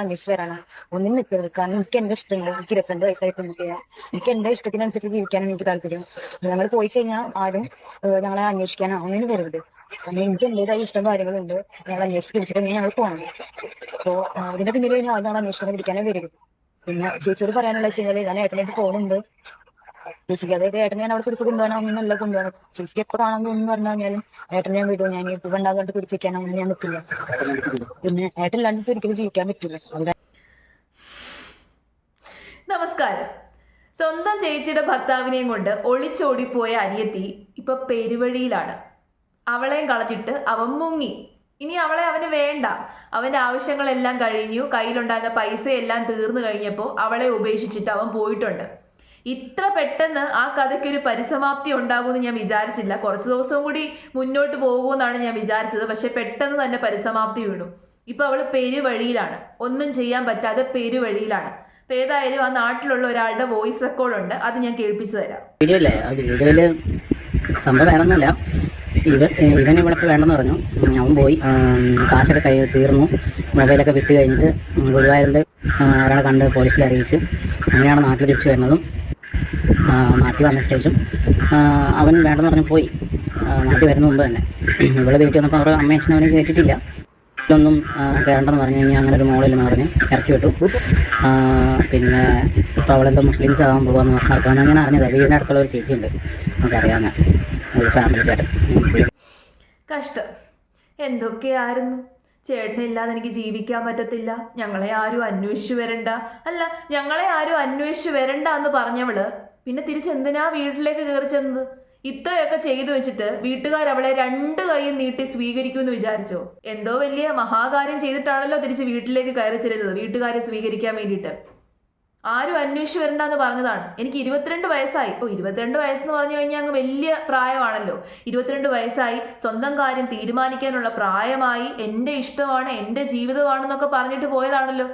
അന്വേഷിച്ച് വരാനാ. ഒന്നും നിൽക്കരുത്. കാരണം എനിക്ക് എന്റെ ഇഷ്ടങ്ങൾ എനിക്ക് ഇരുപത്തിരണ്ട് വയസ്സായിട്ട് എനിക്ക് എനിക്ക് എന്റെ ഇഷ്ടത്തിനനുസരിച്ച് ജീവിക്കാനും എനിക്ക് താല്പര്യം. ഞങ്ങൾ പോയി കഴിഞ്ഞാൽ ആരും ഞങ്ങളെ അന്വേഷിക്കാനോ അങ്ങനെ വരരുത്. കാരണം എനിക്ക് എന്റേതായ ഇഷ്ടം കാര്യങ്ങളുണ്ട്. ഞങ്ങൾ അന്വേഷിച്ച് പിടിച്ചിട്ട് ഞങ്ങൾ പോകണം അപ്പോ ഇതിന്റെ പിന്നിൽ ആരും അന്വേഷിക്കാൻ പിടിക്കാനേ വരരുത്. പിന്നെ ചേച്ചിയോട് പറയാനുള്ള ഞാൻ ഏട്ടനായിട്ട് പോകുന്നുണ്ട് ചേച്ചിക്ക് അതായത് ഏട്ടനെ ഞാൻ അവിടെ പിടിച്ച് ഒന്നും ഒന്നല്ല കൊണ്ടുപോകണം ചേച്ചിക്ക് എപ്പോ കാണാൻ തോന്നുന്നു പറഞ്ഞു കഴിഞ്ഞാലും ഏട്ടനെ ഞാൻ വിടും. ഞാൻ ഇപ്പൊ ഉണ്ടാകാണ്ട് പിടിച്ചേക്കാൻ അങ്ങനെ ഞാൻ നിൽക്കില്ല പിന്നെ ഏട്ടനില്ലാണ്ട് ഇല്ലാണ്ട് ഒരിക്കലും ജീവിക്കാൻ പറ്റില്ല. നമസ്കാരം. സ്വന്തം ചേച്ചിയുടെ ഭർത്താവിനെയും കൊണ്ട് ഒളിച്ചോടിപ്പോയ അനിയത്തി ഇപ്പൊ പെരുവഴിയിലാണ്. അവളെയും കളഞ്ഞിട്ട് അവൻ മുങ്ങി. ഇനി അവളെ അവന് വേണ്ട. അവന്റെ ആവശ്യങ്ങളെല്ലാം കഴിഞ്ഞു. കയ്യിലുണ്ടായിരുന്ന പൈസയെല്ലാം തീർന്നു കഴിഞ്ഞപ്പോൾ അവളെ ഉപേക്ഷിച്ചിട്ട് അവൻ പോയിട്ടുണ്ട്. ഇത്ര പെട്ടെന്ന് ആ കഥയ്ക്ക് ഒരു പരിസമാപ്തി ഉണ്ടാകുമെന്ന് ഞാൻ വിചാരിച്ചില്ല. കുറച്ച് ദിവസവും കൂടി മുന്നോട്ട് പോകുമെന്നാണ് ഞാൻ വിചാരിച്ചത്. പക്ഷെ പെട്ടെന്ന് തന്നെ പരിസമാപ്തി വീണു. ഇപ്പൊ അവൾ പെരുവഴിയിലാണ്. ഒന്നും ചെയ്യാൻ പറ്റാതെ പെരുവഴിയിലാണ്. അപ്പൊ ഏതായാലും ആ നാട്ടിലുള്ള ഒരാളുടെ വോയിസ് റെക്കോർഡ് ഉണ്ട്. അത് ഞാൻ കേൾപ്പിച്ചു തരാം. വീഡിയോ അല്ലേ ആ വീഡിയോയിൽ സംഭവം വേറൊന്നുമില്ല. ഇവ ഇവൻ ഇവിടെ വേണ്ടെന്ന് പറഞ്ഞു. അവൻ പോയി. കാശൊക്കെ കൈ തീർന്നു. മൊബൈലൊക്കെ വിറ്റ് കഴിഞ്ഞിട്ട് ഗുരുവായൂരിൽ ഒരാളെ കണ്ട് പോലീസിൽ അറിയിച്ച്. അങ്ങനെയാണ് നാട്ടിൽ തിരിച്ചു വരുന്നതും. നാട്ടിൽ വന്ന ശേഷം അവൻ വേണ്ടെന്ന് പറഞ്ഞു പോയി. നാട്ടിൽ വരുന്ന മുമ്പ് തന്നെ. ഇവിടെ വീട്ടിൽ വന്നപ്പോൾ അവരുടെ അമ്മ അച്ഛനും അവനെ കേട്ടിട്ടില്ല. ഇതൊന്നും കയറണ്ടെന്ന് പറഞ്ഞു കഴിഞ്ഞാൽ അങ്ങനെ ഒരു മോളില്ലെന്ന് പറഞ്ഞ് ഇറക്കി വിട്ടു. പിന്നെ ഇപ്പോൾ അവളെന്തോ മുസ്ലിംസ് ആകാൻ പോകാമെന്ന് നടക്കാമെന്ന് അങ്ങനെ അറിഞ്ഞത് വീടിന്റെ അടുത്തുള്ള ഒരു ചേച്ചിയുണ്ട്. നമുക്കറിയാവുന്ന ഒരു ഫാമിലി ചേട്ടൻ ഉം. കഷ്ടം എന്തൊക്കെയായിരുന്നു ചേട്ടനില്ലാതെ എനിക്ക് ജീവിക്കാൻ പറ്റത്തില്ല. ഞങ്ങളെ ആരും അന്വേഷിച്ചു വരണ്ട. അല്ല ഞങ്ങളെ ആരും അന്വേഷിച്ചു വരണ്ട എന്ന് പറഞ്ഞവൾ പിന്നെ തിരിച്ചെന്തിനാ വീട്ടിലേക്ക് കയറി ചെന്നത്? ഇത്രയൊക്കെ ചെയ്തു വെച്ചിട്ട് വീട്ടുകാർ അവളെ രണ്ട് കൈയും നീട്ടി സ്വീകരിക്കുമെന്ന് വിചാരിച്ചോ? എന്തോ വലിയ മഹാകാര്യം ചെയ്തിട്ടാണല്ലോ തിരിച്ച് വീട്ടിലേക്ക് കയറി ചെല്ലുന്നത് വീട്ടുകാരെ സ്വീകരിക്കാൻ വേണ്ടിയിട്ട്. ആരും അന്വേഷിച്ച് വരണ്ടെന്ന് പറഞ്ഞതാണ്. എനിക്ക് ഇരുപത്തിരണ്ട് വയസ്സായി. ഓ ഇരുപത്തിരണ്ട് വയസ്സെന്ന് പറഞ്ഞു കഴിഞ്ഞാൽ അങ്ങ് വലിയ പ്രായമാണല്ലോ. ഇരുപത്തിരണ്ട് വയസ്സായി. സ്വന്തം കാര്യം തീരുമാനിക്കാനുള്ള പ്രായമായി. എന്റെ ഇഷ്ടമാണ് എന്റെ ജീവിതമാണെന്നൊക്കെ പറഞ്ഞിട്ട് പോയതാണല്ലോ.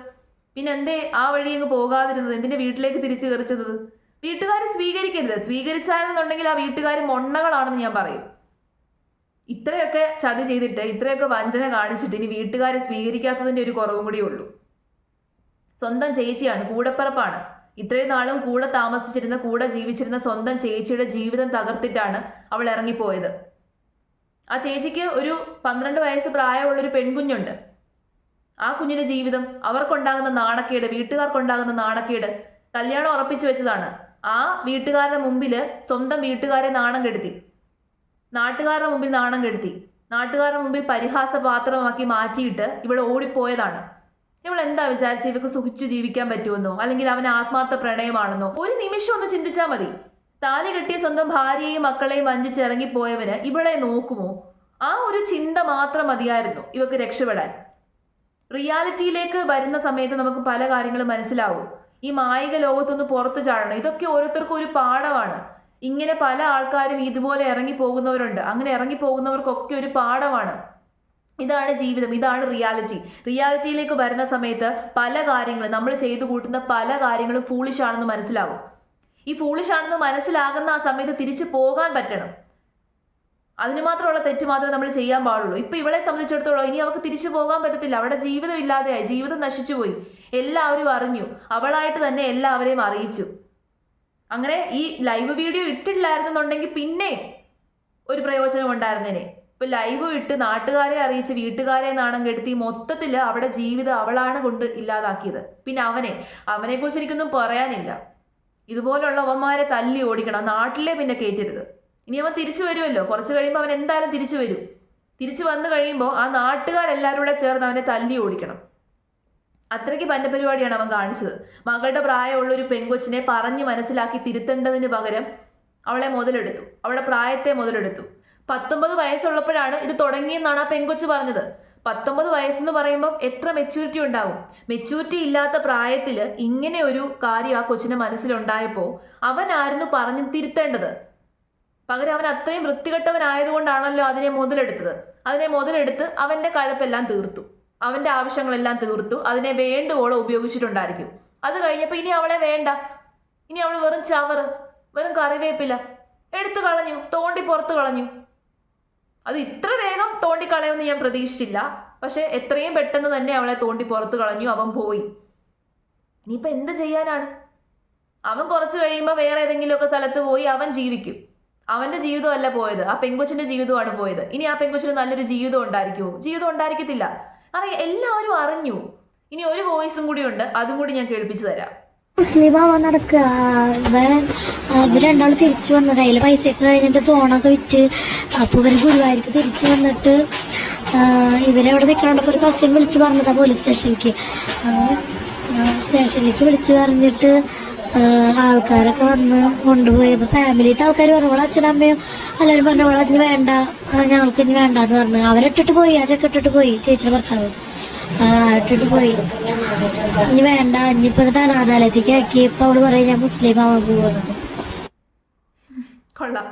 പിന്നെ എന്തേ ആ വഴി അങ്ങ് പോകാതിരുന്നത്? എന്തിന്റെ വീട്ടിലേക്ക് തിരിച്ചു കയറിച്ചത്? വീട്ടുകാർ സ്വീകരിക്കരുത്. സ്വീകരിച്ചാലെന്നുണ്ടെങ്കിൽ ആ വീട്ടുകാർ മൊണ്ണകളാണെന്ന് ഞാൻ പറയും. ഇത്രയൊക്കെ ചതി ചെയ്തിട്ട് ഇത്രയൊക്കെ വഞ്ചന കാണിച്ചിട്ട് ഇനി വീട്ടുകാരെ സ്വീകരിക്കാത്തതിന്റെ ഒരു കുറവും കൂടിയേ ഉള്ളൂ. സ്വന്തം ചേച്ചിയാണ് കൂടപ്പിറപ്പാണ്. ഇത്രയും നാളും കൂടെ താമസിച്ചിരുന്ന കൂടെ ജീവിച്ചിരുന്ന സ്വന്തം ചേച്ചിയുടെ ജീവിതം തകർത്തിട്ടാണ് അവൾ ഇറങ്ങിപ്പോയത്. ആ ചേച്ചിക്ക് ഒരു പന്ത്രണ്ട് വയസ്സ് പ്രായമുള്ള ഒരു പെൺകുഞ്ഞുണ്ട്. ആ കുഞ്ഞിന്റെ ജീവിതം അവർക്കുണ്ടാകുന്ന നാണക്കേട് വീട്ടുകാർക്കുണ്ടാകുന്ന നാണക്കേട് കല്യാണം ഉറപ്പിച്ചു വെച്ചതാണ്. ആ വീട്ടുകാരുടെ മുമ്പിൽ സ്വന്തം വീട്ടുകാരെ നാണം കെടുത്തി. നാട്ടുകാരുടെ മുമ്പിൽ നാണം കെടുത്തി. നാട്ടുകാരുടെ മുമ്പിൽ പരിഹാസപാത്രമാക്കി മാറ്റിയിട്ട് ഇവിടെ ഓടിപ്പോയതാണ്. ഇവൾ എന്താ വിചാരിച്ച ഇവക്ക് സുഖിച്ചു ജീവിക്കാൻ പറ്റുമെന്നോ? അല്ലെങ്കിൽ അവൻ ആത്മാർത്ഥ പ്രണയമാണെന്നോ? ഒരു നിമിഷം ഒന്ന് ചിന്തിച്ചാൽ മതി. താലി കെട്ടിയ സ്വന്തം ഭാര്യയെയും മക്കളെയും വഞ്ചിച്ച് ഇറങ്ങിപ്പോയവന് ഇവളെ നോക്കുമോ? ആ ഒരു ചിന്ത മാത്രം മതിയായിരുന്നു ഇവക്ക് രക്ഷപ്പെടാൻ. റിയാലിറ്റിയിലേക്ക് വരുന്ന സമയത്ത് നമുക്ക് പല കാര്യങ്ങളും മനസ്സിലാവും. ഈ മായിക ലോകത്തൊന്ന് പുറത്തു ചാടണം. ഇതൊക്കെ ഓരോരുത്തർക്കും ഒരു പാഠമാണ്. ഇങ്ങനെ പല ആൾക്കാരും ഇതുപോലെ ഇറങ്ങി പോകുന്നവരുണ്ട് അങ്ങനെ ഇറങ്ങി പോകുന്നവർക്കൊക്കെ ഒരു പാഠമാണ്. ഇതാണ് ജീവിതം ഇതാണ് റിയാലിറ്റി റിയാലിറ്റിയിലേക്ക് വരുന്ന സമയത്ത് പല കാര്യങ്ങളും നമ്മൾ ചെയ്തു കൂട്ടുന്ന പല കാര്യങ്ങളും ഫൂളിഷ് ആണെന്ന് മനസ്സിലാവും. ഈ ഫൂളിഷ് ആണെന്ന് മനസ്സിലാകുന്ന ആ സമയത്ത് തിരിച്ചു പോകാൻ പറ്റണം. അതിന് മാത്രമുള്ള തെറ്റ് മാത്രമേ നമ്മൾ ചെയ്യാൻ പാടുള്ളൂ. ഇപ്പൊ ഇവളെ സംബന്ധിച്ചിടത്തോളം ഇനി അവൾക്ക് തിരിച്ചു പോകാൻ പറ്റത്തില്ല. അവളുടെ ജീവിതം ഇല്ലാതെയായി ജീവിതം നശിച്ചുപോയി എല്ലാവരും അറിഞ്ഞു. അവളായിട്ട് തന്നെ എല്ലാവരെയും അറിയിച്ചു. അങ്ങനെ ഈ ലൈവ് വീഡിയോ ഇട്ടില്ലായിരുന്നുണ്ടെങ്കിൽ പിന്നെ ഒരു പ്രയോജനം ഉണ്ടായിരുന്നേനെ ഇപ്പൊ ലൈവ് ഇട്ട് നാട്ടുകാരെ അറിയിച്ച് വീട്ടുകാരെ നാണം കെടുത്തി മൊത്തത്തിൽ അവിടെ ജീവിതം അവളാണ് കൊണ്ട് ഇല്ലാതാക്കിയത്. പിന്നെ അവനെ അവനെ കുറിച്ച് എനിക്കൊന്നും പറയാനില്ല. ഇതുപോലുള്ള അവന്മാരെ തല്ലി ഓടിക്കണം. നാട്ടിലെ പിന്നെ കയറ്റരുത് ഇനി അവൻ തിരിച്ചു വരുമല്ലോ. കുറച്ച് കഴിയുമ്പോൾ അവൻ എന്തായാലും തിരിച്ചു വരും. തിരിച്ചു വന്നു കഴിയുമ്പോൾ ആ നാട്ടുകാരെല്ലാവരും കൂടെ ചേർന്ന് അവനെ തല്ലി ഓടിക്കണം. അത്രയ്ക്ക് പന്നപരിപാടിയാണ് അവൻ കാണിച്ചത്. മകളുടെ പ്രായമുള്ള ഒരു പെങ്കൊച്ചിനെ പറഞ്ഞ് മനസ്സിലാക്കി തിരുത്തേണ്ടതിന് പകരം അവളെ മുതലെടുത്തു. അവളുടെ പ്രായത്തെ മുതലെടുത്തു. പത്തൊമ്പത് വയസ്സുള്ളപ്പോഴാണ് ഇത് തുടങ്ങിയെന്നാണ് ആ പെങ്കൊച്ച് പറഞ്ഞത്. പത്തൊമ്പത് വയസ്സെന്ന് പറയുമ്പോൾ എത്ര മെച്യൂരിറ്റി ഉണ്ടാവും? മെച്യൂരിറ്റി ഇല്ലാത്ത പ്രായത്തിൽ ഇങ്ങനെ ഒരു കാര്യം ആ കൊച്ചിന്റെ മനസ്സിലുണ്ടായപ്പോൾ അവനായിരുന്നു പറഞ്ഞു തിരുത്തേണ്ടത്. പകരം അവൻ അത്രയും വൃത്തികെട്ടവനായതുകൊണ്ടാണല്ലോ അതിനെ മുതലെടുത്തത്. അതിനെ മുതലെടുത്ത് അവന്റെ കഴപ്പെല്ലാം തീർത്തു. അവന്റെ ആവശ്യങ്ങളെല്ലാം തീർത്തു. അതിനെ വേണ്ടുവോളം ഉപയോഗിച്ചിട്ടുണ്ടായിരിക്കും. അത് കഴിഞ്ഞപ്പോൾ ഇനി അവളെ വേണ്ട. ഇനി അവൾ വെറും ചവറ് വെറും കറിവേപ്പില എടുത്തു കളഞ്ഞു തോണ്ടി പുറത്തു കളഞ്ഞു. അത് ഇത്ര വേഗം തോണ്ടിക്കളയുമെന്ന് ഞാൻ പ്രതീക്ഷിച്ചില്ല. പക്ഷെ എത്രയും പെട്ടെന്ന് തന്നെ അവളെ തോണ്ടി പുറത്ത് കളഞ്ഞു. അവൻ പോയി. ഇനിയിപ്പോൾ എന്ത് ചെയ്യാനാണ്? അവൻ കുറച്ച് കഴിയുമ്പോൾ വേറെ ഏതെങ്കിലുമൊക്കെ സ്ഥലത്ത് പോയി അവൻ ജീവിക്കും. അവന്റെ ജീവിതമല്ല പോയത്. ആ പെങ്കൊച്ചിന്റെ ജീവിതമാണ് പോയത്. ഇനി ആ പെങ്കൊച്ചിന് നല്ലൊരു ജീവിതം ഉണ്ടായിരിക്കുമോ? ജീവിതം ഉണ്ടായിരിക്കത്തില്ല. കാരണം എല്ലാവരും അറിഞ്ഞു. ഇനി ഒരു വോയിസും കൂടി ഉണ്ട്. അതും കൂടി ഞാൻ കേൾപ്പിച്ചു തരാം. മുസ്ലിം ആവാൻ നടക്കുക. ഇവർ രണ്ടാൾ തിരിച്ചു വന്നു കയ്യിൽ പൈസയൊക്കെ കഴിഞ്ഞിട്ട് ഫോണൊക്കെ വിറ്റ് അപ്പോൾ ഇവർ ഗുരുവായൂർക്ക് തിരിച്ചു വന്നിട്ട് ഇവരവിടെ നിൽക്കണോണ്ടപ്പോൾ ഒരു കസിൻ വിളിച്ച് പറഞ്ഞതാ പോലീസ് സ്റ്റേഷനിലേക്ക് സ്റ്റേഷനിലേക്ക് വിളിച്ച് പറഞ്ഞിട്ട് ആൾക്കാരൊക്കെ വന്ന് കൊണ്ടുപോയി. അപ്പോൾ ഫാമിലിത്തെ ആൾക്കാർ പറഞ്ഞു അവളെ അച്ഛനും അമ്മയും എല്ലാവരും പറഞ്ഞു അവളെ വേണ്ട ഞങ്ങൾക്ക് ഇനി വേണ്ട എന്ന് പറഞ്ഞു. അവരിട്ടിട്ട് പോയി ആ ചെക്ക ഇട്ടിട്ട് പോയി ചേച്ചിയുടെ ഭർത്താവ്. ഇട്ടിട്ട് പോയി. ഇനി വേണ്ട ഇനിയിപ്പോ ഇത് അനാഥാലയത്തേക്ക് ആക്കി. ഇപ്പൊ അവൾ പറയും ഞാൻ മുസ്ലിം ആവാൻ പോവാണ്. കൊള്ളാം.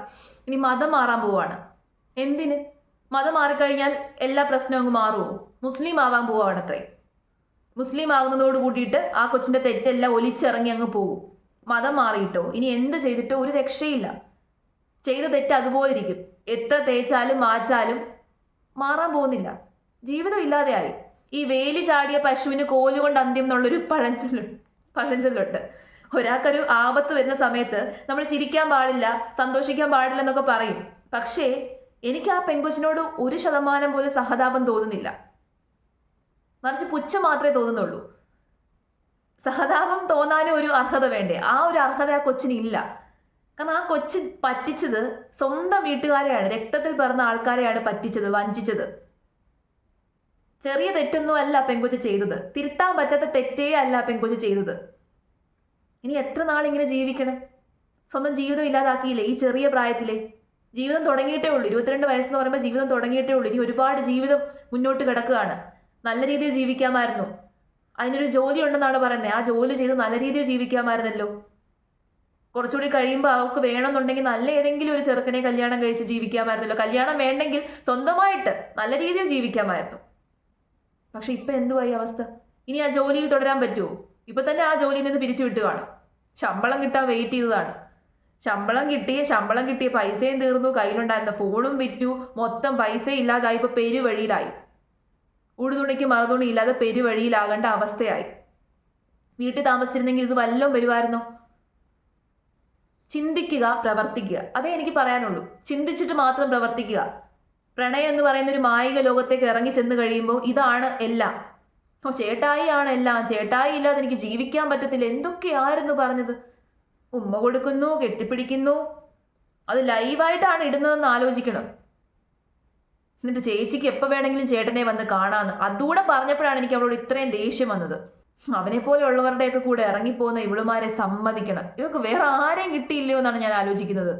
ഇനി മതം മാറാൻ പോവാണ്. എന്തിന്? മതം മാറിക്കഴിഞ്ഞാൽ എല്ലാ പ്രശ്നവും അങ്ങ് മാറുമോ മുസ്ലിം ആവാൻ പോവാണ് അത്രേ. മുസ്ലിം ആകുന്നതോട് കൂടിയിട്ട് ആ കൊച്ചിന്റെ തെറ്റെല്ലാം ഒലിച്ചിറങ്ങി അങ്ങ് പോകും മതം മാറിയിട്ടോ? ഇനി എന്ത് ചെയ്തിട്ടോ? ഒരു രക്ഷയില്ല. ചെയ്ത തെറ്റ് അതുപോലെ ഇരിക്കും. എത്ര തേച്ചാലും മാച്ചാലും മാറാൻ പോകുന്നില്ല. ജീവിതം ഇല്ലാതെയായി. ഈ വേലി ചാടിയ പശുവിന് കോലുകൊണ്ട് അന്ത്യം എന്നുള്ളൊരു പഴഞ്ചൊല്ലു പഴഞ്ചൊല്ലുണ്ട്. ഒരാൾക്കൊരു ആപത്ത് വരുന്ന സമയത്ത് നമ്മൾ ചിരിക്കാൻ പാടില്ല സന്തോഷിക്കാൻ പാടില്ല എന്നൊക്കെ പറയും. പക്ഷേ എനിക്ക് ആ പെൺകൊച്ചിനോട് ഒരു ശതമാനം പോലും സഹതാപം തോന്നുന്നില്ല. മറിച്ച് പുച്ഛം മാത്രമേ തോന്നുന്നുള്ളൂ. സഹതാപം തോന്നാനും ഒരു അർഹത വേണ്ടേ? ആ ഒരു അർഹത ആ കൊച്ചിന് ഇല്ല. കാരണം ആ കൊച്ച് പറ്റിച്ചത് സ്വന്തം വീട്ടുകാരെയാണ് രക്തത്തിൽ പിറന്ന ആൾക്കാരെയാണ് പറ്റിച്ചത് വഞ്ചിച്ചത്. ചെറിയ തെറ്റൊന്നും അല്ല ആ ചെയ്തത്. തിരുത്താൻ പറ്റാത്ത തെറ്റേ അല്ല ആ ചെയ്തത്. ഇനി എത്ര നാൾ ഇങ്ങനെ ജീവിക്കണം? സ്വന്തം ജീവിതം ഇല്ലാതാക്കിയില്ലേ ഈ ചെറിയ പ്രായത്തിലെ? ജീവിതം തുടങ്ങിയിട്ടേ ഉള്ളൂ. ഇരുപത്തിരണ്ട് വയസ്സെന്ന് പറയുമ്പോൾ ജീവിതം തുടങ്ങിയിട്ടേ ഉള്ളൂ. ഇനി ഒരുപാട് ജീവിതം മുന്നോട്ട് കിടക്കുകയാണ്. നല്ല രീതിയിൽ ജീവിക്കാമായിരുന്നു. അതിനൊരു ജോലി ഉണ്ടെന്നാണ് പറയുന്നത് ആ ജോലി ചെയ്ത് നല്ല രീതിയിൽ ജീവിക്കാമായിരുന്നല്ലോ. കുറച്ചുകൂടി കഴിയുമ്പോൾ അവർക്ക് വേണമെന്നുണ്ടെങ്കിൽ നല്ല ഏതെങ്കിലും ഒരു ചെറുക്കനെ കല്യാണം കഴിച്ച് ജീവിക്കാമായിരുന്നല്ലോ. കല്യാണം വേണ്ടെങ്കിൽ സ്വന്തമായിട്ട് നല്ല രീതിയിൽ ജീവിക്കാമായിരുന്നു. പക്ഷെ ഇപ്പൊ എന്തുവായി അവസ്ഥ? ഇനി ആ ജോലിയിൽ തുടരാൻ പറ്റുമോ ഇപ്പൊ തന്നെ ആ ജോലിയിൽ നിന്ന് പിരിച്ചു വിട്ടുകയാണ് ശമ്പളം കിട്ടാൻ വെയിറ്റ് ചെയ്തതാണ്. ശമ്പളം കിട്ടിയ ശമ്പളം കിട്ടിയ പൈസയും തീർന്നു കയ്യിലുണ്ടായിരുന്ന ഫോണും വിറ്റു മൊത്തം പൈസ ഇല്ലാതായി ഇപ്പൊ പെരുവഴിയിലായി. ഉടുതുണിക്ക് മറുതുണി ഇല്ലാതെ പെരുവഴിയിലാകേണ്ട അവസ്ഥയായി. വീട്ടിൽ താമസിച്ചിരുന്നെങ്കിൽ ഇത് വല്ലതും വരുമായിരുന്നോ? ചിന്തിക്കുക പ്രവർത്തിക്കുക. അതേ എനിക്ക് പറയാനുള്ളൂ. ചിന്തിച്ചിട്ട് മാത്രം പ്രവർത്തിക്കുക. പ്രണയം എന്ന് പറയുന്ന ഒരു മായിക ലോകത്തേക്ക് ഇറങ്ങി ചെന്ന് കഴിയുമ്പോൾ ഇതാണ് എല്ലാം. ഓ ചേട്ടായി ആണ് എല്ലാം. ചേട്ടായി ഇല്ലാതെ എനിക്ക് ജീവിക്കാൻ പറ്റത്തില്ല. എന്തൊക്കെയായിരുന്നു പറഞ്ഞത്? ഉമ്മ കൊടുക്കുന്നു കെട്ടിപ്പിടിക്കുന്നു. അത് ലൈവായിട്ടാണ് ഇടുന്നതെന്ന് ആലോചിക്കണം. എന്നിട്ട് ചേച്ചിക്ക് എപ്പോൾ വേണമെങ്കിലും ചേട്ടനെ വന്ന് കാണാമെന്ന് അതുകൂടെ പറഞ്ഞപ്പോഴാണ് എനിക്ക് അവളോട് ഇത്രയും ദേഷ്യം വന്നത്. അവനെ പോലെയുള്ളവരുടെയൊക്കെ കൂടെ ഇറങ്ങിപ്പോകുന്ന ഇവളുമാരെ സമ്മതിക്കണം. ഇവർക്ക് വേറെ ആരെയും കിട്ടിയില്ലയോ എന്നാണ് ഞാൻ ആലോചിക്കുന്നത്.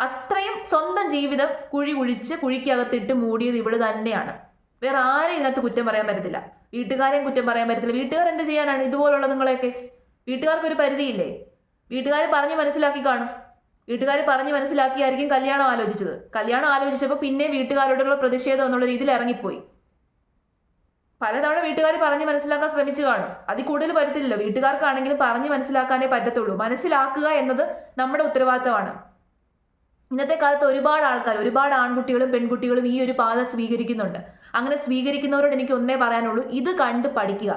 അത്രയും സ്വന്തം ജീവിതം കുഴി കുഴിച്ച് കുഴിക്കകത്തിട്ട് മൂടിയത് ഇവൾ തന്നെയാണ്. വേറെ ആരെയും ഇതിനകത്ത് കുറ്റം പറയാൻ പറ്റത്തില്ല. വീട്ടുകാരെയും കുറ്റം പറയാൻ പറ്റത്തില്ല. വീട്ടുകാർ എന്ത് ചെയ്യാനാണ് ഇതുപോലുള്ള നിങ്ങളെയൊക്കെ? വീട്ടുകാർക്ക് ഒരു പരിധിയില്ലേ? വീട്ടുകാർ പറഞ്ഞ് മനസ്സിലാക്കി കാണും. വീട്ടുകാർ പറഞ്ഞ് മനസ്സിലാക്കിയായിരിക്കും കല്യാണം ആലോചിച്ചത്. കല്യാണം ആലോചിച്ചപ്പോൾ പിന്നെ വീട്ടുകാരോടുള്ള പ്രതിഷേധം എന്നുള്ള രീതിയിൽ ഇറങ്ങിപ്പോയി. പലതവണ വീട്ടുകാർ പറഞ്ഞ് മനസ്സിലാക്കാൻ ശ്രമിച്ചു കാണും. അതിൽ കൂടുതൽ പറ്റത്തില്ലല്ലോ. വീട്ടുകാർക്കാണെങ്കിലും പറഞ്ഞ് മനസ്സിലാക്കാനേ പറ്റത്തുള്ളൂ. മനസ്സിലാക്കുക എന്നത് നമ്മുടെ ഉത്തരവാദിത്തമാണ്. ഇന്നത്തെ കാലത്ത് ഒരുപാട് ആൾക്കാർ ഒരുപാട് ആൺകുട്ടികളും പെൺകുട്ടികളും ഈ ഒരു പാത സ്വീകരിക്കുന്നുണ്ട്. അങ്ങനെ സ്വീകരിക്കുന്നവരോട് എനിക്ക് ഒന്നേ പറയാനുള്ളൂ ഇത് കണ്ട് പഠിക്കുക.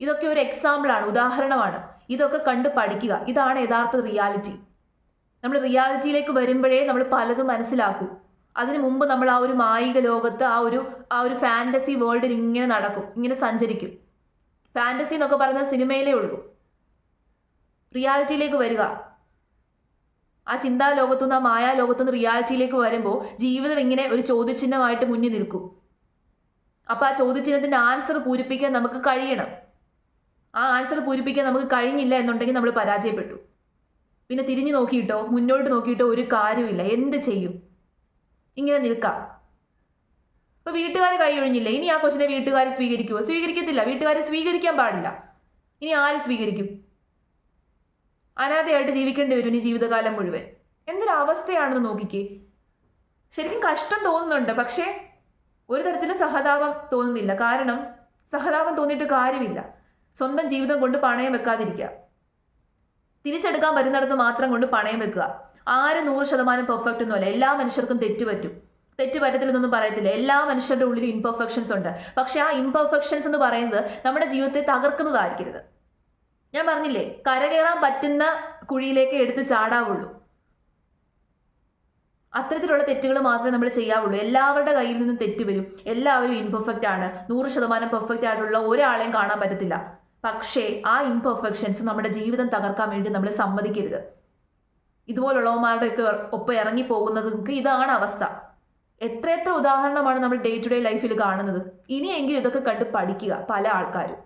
ഇതൊക്കെ ഒരു എക്സാമ്പിളാണ് ഉദാഹരണമാണ്. ഇതൊക്കെ കണ്ട് പഠിക്കുക. ഇതാണ് യഥാർത്ഥ റിയാലിറ്റി നമ്മൾ റിയാലിറ്റിയിലേക്ക് വരുമ്പോഴേ നമ്മൾ പലതും മനസ്സിലാക്കും. അതിനു മുമ്പ് നമ്മൾ ആ ഒരു മായിക ലോകത്ത് ആ ഒരു ആ ഒരു ഫാന്റസി വേൾഡിൽ ഇങ്ങനെ നടക്കും ഇങ്ങനെ സഞ്ചരിക്കും. ഫാന്റസി എന്നൊക്കെ പറയുന്നത് സിനിമയിലേ ഉള്ളൂ റിയാലിറ്റിയിലേക്ക് വരിക. ആ ചിന്താ ലോകത്തുനിന്ന് ആ മായാ ലോകത്തുനിന്ന് റിയാലിറ്റിയിലേക്ക് വരുമ്പോൾ ജീവിതം ഇങ്ങനെ ഒരു ചോദ്യചിഹ്നമായിട്ട് മുന്നിൽ നിൽക്കും. അപ്പോൾ ആ ചോദ്യചിഹ്നത്തിന്റെ ആൻസർ പൂരിപ്പിക്കാൻ നമുക്ക് കഴിയണം. ആ ആൻസർ പൂരിപ്പിക്കാൻ നമുക്ക് കഴിഞ്ഞില്ല എന്നുണ്ടെങ്കിൽ നമ്മൾ പരാജയപ്പെട്ടു. പിന്നെ തിരിഞ്ഞു നോക്കിയിട്ടോ മുന്നോട്ട് നോക്കിയിട്ടോ ഒരു കാര്യമില്ല എന്ത് ചെയ്യും? ഇങ്ങനെ നിൽക്കാം. ഇപ്പൊ വീട്ടുകാർ കൈയൊഴിഞ്ഞില്ല ഇനി ആ കൊച്ചിനെ വീട്ടുകാർ സ്വീകരിക്കുമോ സ്വീകരിക്കത്തില്ല. വീട്ടുകാരെ സ്വീകരിക്കാൻ പാടില്ല. ഇനി ആര് സ്വീകരിക്കും? അനാഥയായിട്ട് ജീവിക്കേണ്ടി വരും ഇനി ജീവിതകാലം മുഴുവൻ. എന്തൊരവസ്ഥയാണെന്ന് നോക്കിക്കേ. ശരിക്കും കഷ്ടം തോന്നുന്നുണ്ട് പക്ഷേ ഒരു തരത്തിലും സഹതാപം തോന്നുന്നില്ല. കാരണം സഹതാപം തോന്നിയിട്ട് കാര്യമില്ല. സ്വന്തം ജീവിതം കൊണ്ട് പണയം വെക്കാതിരിക്കുക. തിരിച്ചെടുക്കാൻ പറ്റുന്നിടത്ത് മാത്രം കൊണ്ട് പണയം വെക്കുക. ആരും നൂറ് ശതമാനം പെർഫെക്റ്റ് ഒന്നുമല്ല. എല്ലാ മനുഷ്യർക്കും തെറ്റ് പറ്റും. തെറ്റ് പറ്റത്തില്ലെന്നൊന്നും പറയത്തില്ല. എല്ലാ മനുഷ്യരുടെ ഉള്ളിലും ഇൻപെർഫെക്ഷൻസ് ഉണ്ട്. പക്ഷേ ആ ഇൻപെർഫെക്ഷൻസ് എന്ന് പറയുന്നത് നമ്മുടെ ജീവിതത്തെ തകർക്കുന്നതായിരിക്കരുത്. ഞാൻ പറഞ്ഞില്ലേ കരകയറാൻ പറ്റുന്ന കുഴിയിലേക്ക് എടുത്ത് ചാടാവുള്ളൂ. അത്തരത്തിലുള്ള തെറ്റുകൾ മാത്രമേ നമ്മൾ ചെയ്യാവുള്ളൂ. എല്ലാവരുടെ കയ്യിൽ നിന്നും തെറ്റ് വരും. എല്ലാവരും ഇൻപെർഫെക്റ്റ് ആണ്. നൂറ് ശതമാനം പെർഫെക്റ്റ് ആയിട്ടുള്ള ഒരാളെയും കാണാൻ പറ്റത്തില്ല. പക്ഷേ ആ ഇൻപെർഫെക്ഷൻസ് നമ്മുടെ ജീവിതം തകർക്കാൻ വേണ്ടി നമ്മൾ സമ്മതിക്കരുത്. ഇതുപോലുള്ളവന്മാരുടെ ഒക്കെ ഒപ്പം ഇറങ്ങി പോകുന്നതുക്ക് ഇതാണ് അവസ്ഥ. എത്ര എത്ര ഉദാഹരണമാണ് നമ്മൾ ഡേ ടു ഡേ ലൈഫിൽ കാണുന്നത്. ഇനിയെങ്കിലും ഇതൊക്കെ കണ്ട് പഠിക്കുക പല ആൾക്കാരും.